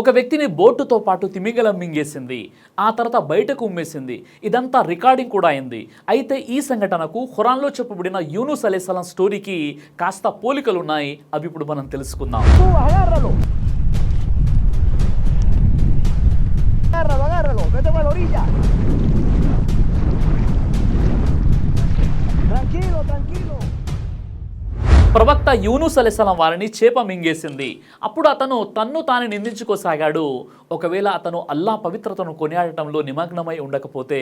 ఒక వ్యక్తిని బోటుతో పాటు తిమింగలం మింగేసింది. ఆ తర్వాత బయటకు ఉమ్మేసింది. ఇదంతా రికార్డింగ్ కూడా అయింది. అయితే ఈ సంఘటనకు ఖురాన్లో చెప్పబడిన యూనుస్ అలీసలం స్టోరీకి కాస్త పోలికలు ఉన్నాయి అవి ఇప్పుడు మనం తెలుసుకుందాం. Tranquilo, tranquilo. ప్రవక్త యూనుస్ అలెసలం వారిని చేప మింగేసింది. అప్పుడు అతను తన్ను తాను నిందించుకోసాగాడు. ఒకవేళ అతను అల్లా పవిత్రతను కొనియాడటంలో నిమగ్నమై ఉండకపోతే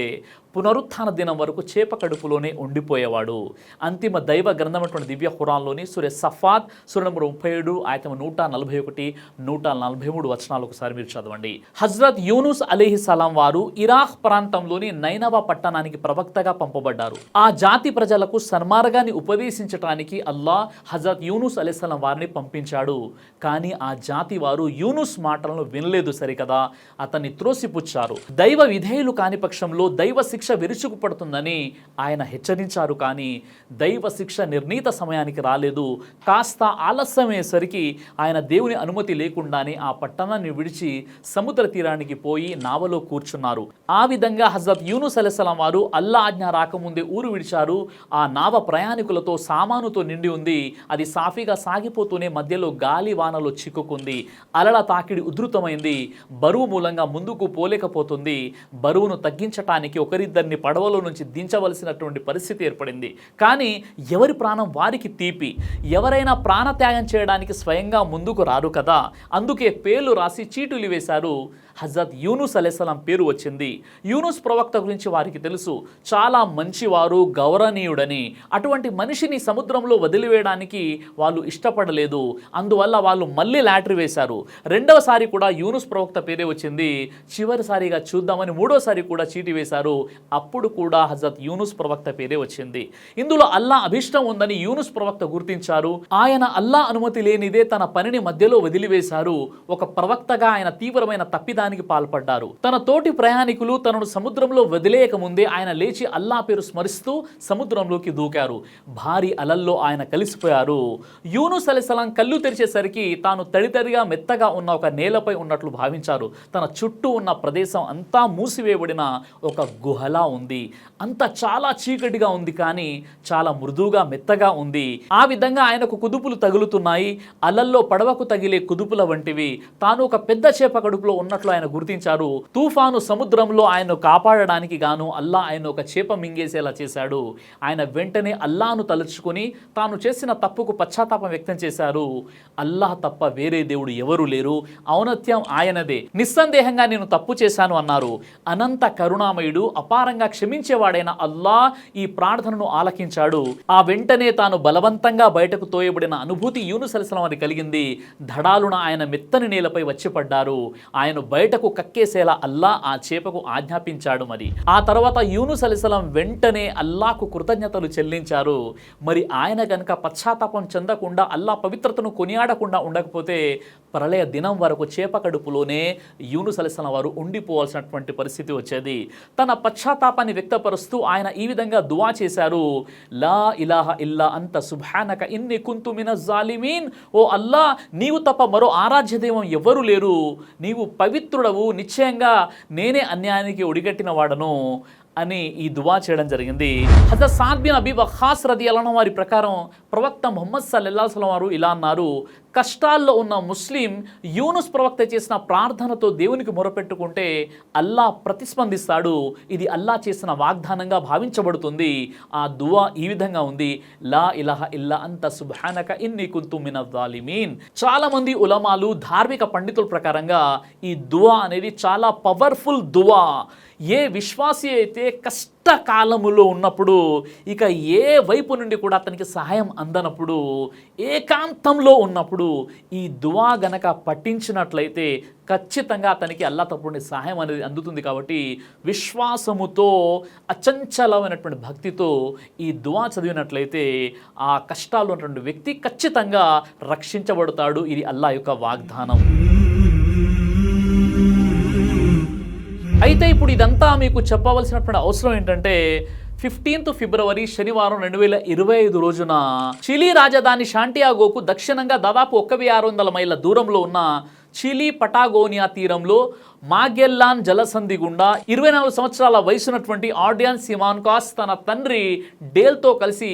పునరుత్థాన దినం వరకు చేప కడుపులోనే ఉండిపోయేవాడు. అంతిమ దైవ గ్రంథమైనటువంటి దివ్య ఖురాన్లోని సూర్య సఫాత్ సూర్య నంబర్ ముప్పై ఏడు ఆయత నూట నలభై ఒకటి నూట నలభై మూడు వచనాలు ఒకసారి మీరు చదవండి. హజ్రత్ యూనుస్ అలీహి సలాం వారు ఇరాక్ ప్రాంతంలోని నైనవా పట్టణానికి ప్రవక్తగా పంపబడ్డారు. ఆ జాతి ప్రజలకు సన్మార్గాన్ని ఉపదేశించటానికి అల్లా హజరత్ యూనుస్ అలీస్లాం వారిని పంపించాడు. కానీ ఆ జాతి వారు యూనుస్ మాటలను వినలేదు సరికదా. అతన్ని త్రోసిపుచ్చారు. దైవ విధేయులు కాని పక్షంలో దైవ శిక్ష విరుచుకుపడుతుందని ఆయన హెచ్చరించారు. కానీ దైవ శిక్ష నిర్ణీత సమయానికి రాలేదు. కాస్త ఆలస్యమయ్యేసరికి ఆయన దేవుని అనుమతి లేకుండానే ఆ పట్టణాన్ని విడిచి సముద్ర తీరానికి పోయి నావలో కూర్చున్నారు. ఆ విధంగా హజరత్ యూనుస్ అలెసలం వారు అల్లా ఆజ్ఞ రాకముందే ఊరు విడిచారు. ఆ నావ ప్రయాణికులతో సామానుతో నిండి ఉంది. అది సాఫీగా సాగిపోతూనే మధ్యలో గాలి వానలో చిక్కుకుంది. అలల తాకిడి ఉధృతమైంది. బరువు మూలంగా ముందుకు పోలేకపోతుంది. బరువును తగ్గించటానికి ఒకరిద్దరిని పడవలో నుంచి దించవలసినటువంటి పరిస్థితి ఏర్పడింది. కానీ ఎవరి ప్రాణం వారికి తీపి? ఎవరైనా ప్రాణత్యాగం చేయడానికి స్వయంగా ముందుకు రారు కదా? అందుకే పేర్లు రాసి చీటులు వేశారు హజరత్ యూనుస్ అలెసలాం పేరు వచ్చింది. యూనుస్ ప్రవక్త గురించి వారికి తెలుసు. చాలా మంచివారు గౌరవనీయుడని. అటువంటి మనిషిని సముద్రంలో వదిలివేయడానికి వాళ్ళు ఇష్టపడలేదు. అందువల్ల వాళ్ళు మళ్ళీ లాటరీ వేశారు. రెండవసారి కూడా యూనుస్ ప్రవక్త పేరే వచ్చింది. చివరిసారిగా చూద్దామని మూడోసారి కూడా చీటి వేశారు. అప్పుడు కూడా హజరత్ యూనుస్ ప్రవక్త పేరే వచ్చింది. ఇందులో అల్లా అభిష్టం ఉందని యూనుస్ ప్రవక్త గుర్తించారు. ఆయన అల్లా అనుమతి లేనిదే తన పనిని మధ్యలో వదిలివేశారు. ఒక ప్రవక్తగా ఆయన తీవ్రమైన తప్పిదానికి పాల్పడ్డారు. తన తోటి ప్రయాణికులు తనను సముద్రంలో వదిలేయక ముందే ఆయన లేచి అల్లా పేరు స్మరిస్తూ సముద్రంలోకి దూకారు. భారీ అలల్లో ఆయన కలిసిపోయారు. యూనుస్ అలీసలాం కళ్ళు తెరిచేసరికి తాను తడితడిగా మెత్తగా ఉన్న ఒక నేలపై ఉన్నట్లు భావించారు. తన చుట్టూ ఉన్న ప్రదేశం అంతా మూసివేయబడిన ఒక గుహలా ఉంది. అంత చాలా చీకటిగా ఉంది కానీ చాలా మృదువుగా మెత్తగా ఉంది. ఆ విధంగా ఆయనకు కుదుపులు తగులుతున్నాయి. అలల్లో పడవకు తగిలే కుదుపుల వంటివి. తాను ఒక పెద్ద చేప కడుపులో ఉన్నట్లు ఆయన గుర్తించారు తుఫాను సముద్రంలో ఆయన్ను కాపాడడానికి గాను అల్లా ఆయన ఒక చేప మింగేసేలా చేశాడు. ఆయన వెంటనే అల్లాను తలుచుకొని తాను చేసిన తప్పుకు పశ్చాత్తాపం వ్యక్తం చేశారు. అల్లాహ్ తప్ప వేరే దేవుడు ఎవరు లేరు. ఔనత్యం ఆయనదే. నిస్సందేహంగా నేను తప్పు చేశాను అన్నారు. అనంత కరుణామయుడు అపారంగా క్షమించేవాడైన అల్లా ఈ ప్రార్థనను ఆలకించాడు. ఆ వెంటనే తాను బలవంతంగా బయటకు తోయబడిన అనుభూతి యూనుసలసలం అని కలిగింది. ధడాలున ఆయన మెత్తని నేలపై వచ్చి పడ్డారు. ఆయన బయటకు కక్కేసేలా అల్లా ఆ చేపకు ఆజ్ఞాపించాడు మరి. ఆ తర్వాత యూనుస్ అలిసలం వెంటనే అల్లాకు కృతజ్ఞతలు చెల్లించారు. మరి ఆయన కనుక పశ్చాత్తాపం చెందకుండా అల్లా పవిత్రతను కొనియాడకుండా ఉండకపోతే ప్రళయ దినం వరకు చేప కడుపులోనే యూనుస్ అలిసలం వారు ఉండిపోవాల్సినటువంటి పరిస్థితి వచ్చేది. తన పశ్చాత్తాపాన్ని వ్యక్తపరుస్తూ ఆయన ఈ విధంగా దువా చేశారు. లా ఇలాహ ఇల్లా అంత సుభానక ఇన్ని కుంతు మిన జాలిమీన్. ఓ అల్లా నీవు తప్ప మరో ఆరాధ్య దైవం ఎవరు లేరు. నీవు పవిత్ర పవిత్రుడవు నిశ్చయంగా నేనే అన్యాయానికి ఒడిగట్టిన వాడను అని ఈ దువా చేయడం జరిగింది. హజరత్ సాద్బిన్ అబీ వఖాస్ రది అలన వారి ప్రకారం ప్రవక్త మొహమ్మద్ సల్లల్లాహు అలైహి వారు ఇలా అన్నారు. కష్టాల్లో ఉన్న ముస్లిం యూనుస్ ప్రవక్త చేసిన ప్రార్థనతో దేవునికి మొరపెట్టుకుంటే అల్లా ప్రతిస్పందిస్తాడు. ఇది అల్లా చేసిన వాగ్దానంగా భావించబడుతుంది. ఆ దువా ఈ విధంగా ఉంది. లా ఇలహ ఇల్లా అంత సుభానక ఇన్ని కుంతు మిన చాలామంది ఉలమాలు ధార్మిక పండితుల ప్రకారంగా ఈ దువా అనేది చాలా పవర్ఫుల్ దువా. ఏ విశ్వాసి అయితే కష్ట కష్టకాలములో ఉన్నప్పుడు ఇక ఏ వైపు నుండి కూడా అతనికి సహాయం అందనప్పుడు ఏకాంతంలో ఉన్నప్పుడు ఈ దువా గనక పట్టించినట్లయితే ఖచ్చితంగా అతనికి అల్లా తప్పుడిని సహాయం అనేది అందుతుంది కాబట్టి విశ్వాసముతో అచంచలమైనటువంటి భక్తితో ఈ దువా చదివినట్లయితే ఆ కష్టాలు ఉన్నటువంటి వ్యక్తి ఖచ్చితంగా రక్షించబడతాడు. ఇది అల్లా యొక్క వాగ్దానం. అయితే ఇప్పుడు ఇదంతా మీకు చెప్పవలసినటువంటి అవసరం ఏంటంటే ఫిఫ్టీన్త్ ఫిబ్రవరి శనివారం రెండు వేల ఇరవై ఐదు రోజున చిలీ రాజధాని శాంటియాగోకు దక్షిణంగా దాదాపు ఒక వెయ్యి ఆరు వందల మైళ్ళ దూరంలో ఉన్న చిలీ పటాగోనియా తీరంలో మాగెల్లాన్ జలసంధి గుండా ఇరవై నాలుగు సంవత్సరాల వయసున్నటువంటి ఆర్డియన్ సిమాన్కాస్ తన తండ్రి డేల్తో కలిసి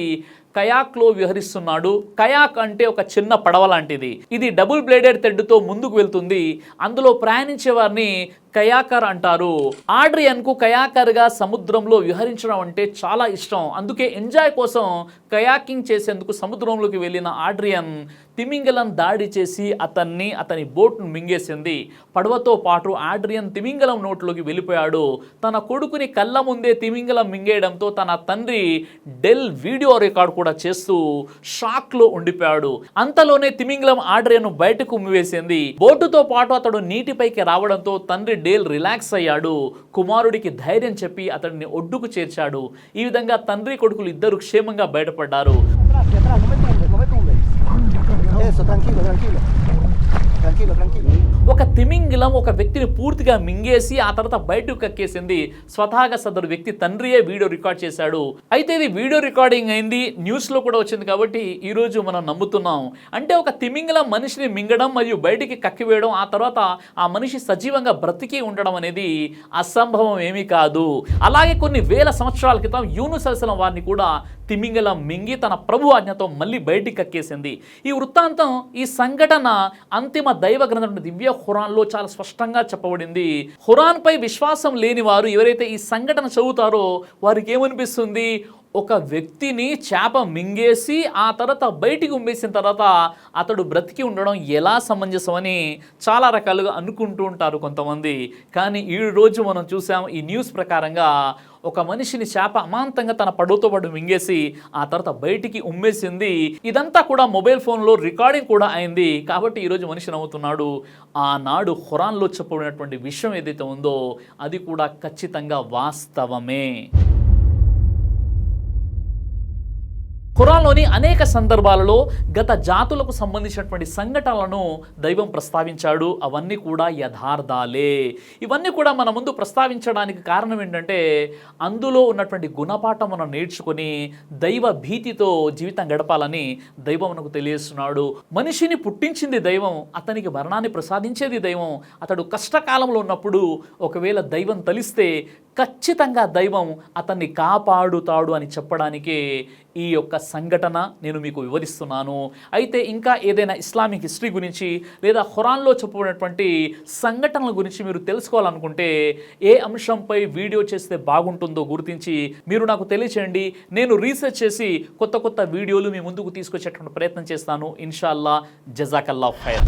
కయాక్లో విహరిస్తున్నాడు. కయాక్ అంటే ఒక చిన్న పడవ లాంటిది. ఇది డబుల్ బ్లేడెడ్ తెడ్డుతో ముందుకు వెళ్తుంది. అందులో ప్రయాణించే వారిని కయాకర్ అంటారు. ఆడ్రియన్కు కయాకర్గా సముద్రంలో విహరించడం అంటే చాలా ఇష్టం. అందుకే ఎంజాయ్ కోసం కయాకింగ్ చేసేందుకు సముద్రంలోకి వెళ్ళిన ఆడ్రియన్ తిమింగలం దాడి చేసి అతన్ని అతని బోట్ను మింగేసింది. పడవతో పాటు ఆడ్రియన్ తిమింగలం నోట్లోకి వెళ్ళిపోయాడు. తన కొడుకుని కళ్ళ ముందే తిమింగలం మింగేయడంతో తన తండ్రి డెల్ వీడియో రికార్డ్ కూడా చేస్తూ షాక్లో ఉండిపోయాడు. అంతలోనే తిమింగలం ఆడ్రియన్ను బయటకు ఉమ్మివేసింది బోటుతో పాటు అతడు నీటిపైకి రావడంతో తండ్రి డేల్ రిలాక్స్ అయ్యాడు. కుమారుడికి ధైర్యం చెప్పి అతడిని ఒడ్డుకు చేర్చాడు. ఈ విధంగా తండ్రి కొడుకులు ఇద్దరు క్షేమంగా బయటపడ్డారు. ఒక తిమింగిలం ఒక వ్యక్తిని పూర్తిగా మింగేసి ఆ తర్వాత బయటకు కక్కేసింది. స్వతహాగా సదరు వ్యక్తి తండ్రియే వీడియో రికార్డ్ చేశాడు. అయితే ఇది వీడియో రికార్డింగ్ అయింది. న్యూస్లో కూడా వచ్చింది కాబట్టి ఈ రోజు మనం నమ్ముతున్నాం. అంటే ఒక తిమింగిలం మనిషిని మింగడం మరియు బయటికి కక్కివేయడం ఆ తర్వాత ఆ మనిషి సజీవంగా బ్రతికి ఉండడం అనేది అసంభవం ఏమీ కాదు. అలాగే కొన్ని వేల సంవత్సరాల క్రితం యూనుసలసలం వారిని కూడా తిమింగలం మింగి తన ప్రభు ఆజ్ఞతో మళ్ళీ బయటికి కక్కేసింది. ఈ వృత్తాంతం ఈ సంఘటన అంతిమ దైవ గ్రంథం దివ్య హురాన్లో చాలా స్పష్టంగా చెప్పబడింది. ఖురాన్పై విశ్వాసం లేని వారు ఎవరైతే ఈ సంఘటన చదువుతారో వారికి ఏమనిపిస్తుంది? ఒక వ్యక్తిని చేప మింగేసి ఆ తర్వాత బయటికి ఉమ్మేసిన తర్వాత అతడు బ్రతికి ఉండడం ఎలా సమంజసమని చాలా రకాలుగా అనుకుంటూ ఉంటారు కొంతమంది. కానీ ఈ రోజు మనం చూసాం ఈ న్యూస్ ప్రకారంగా ఒక మనిషిని చేప అమాంతంగా తన పడవతో పాటు మింగేసి ఆ తర్వాత బయటికి ఉమ్మేసింది. ఇదంతా కూడా మొబైల్ ఫోన్లో రికార్డింగ్ కూడా అయింది. కాబట్టి ఈరోజు మనిషి నవ్వుతున్నాడు. ఆనాడు హురాన్లో చెప్పబడినటువంటి విషయం ఏదైతే ఉందో అది కూడా ఖచ్చితంగా వాస్తవమే. ఖురాన్లోని అనేక సందర్భాలలో గత జాతులకు సంబంధించినటువంటి సంఘటనలను దైవం ప్రస్తావించాడు. అవన్నీ కూడా యథార్థాలే. ఇవన్నీ కూడా మన ముందు ప్రస్తావించడానికి కారణం ఏంటంటే అందులో ఉన్నటువంటి గుణపాఠం మనం నేర్చుకొని దైవ భీతితో జీవితం గడపాలని దైవం మనకు తెలియజేస్తున్నాడు. మనిషిని పుట్టించింది దైవం అతనికి మరణాన్ని ప్రసాదించేది దైవం. అతడు కష్టకాలంలో ఉన్నప్పుడు ఒకవేళ దైవం తలిస్తే ఖచ్చితంగా దైవం అతన్ని కాపాడుతాడు అని చెప్పడానికే ఈ యొక్క సంఘటన నేను మీకు వివరిస్తున్నాను అయితే ఇంకా ఏదైనా ఇస్లామిక్ హిస్టరీ గురించి లేదా ఖురాన్లో చెప్పబడినటువంటి సంఘటనల గురించి మీరు తెలుసుకోవాలనుకుంటే ఏ అంశంపై వీడియో చేస్తే బాగుంటుందో గుర్తించి మీరు నాకు తెలియచేయండి నేను రీసెర్చ్ చేసి కొత్త కొత్త వీడియోలు మీ ముందుకు తీసుకొచ్చేటువంటి ప్రయత్నం చేస్తాను ఇన్షాల్లా జజాకల్లా ఖైర్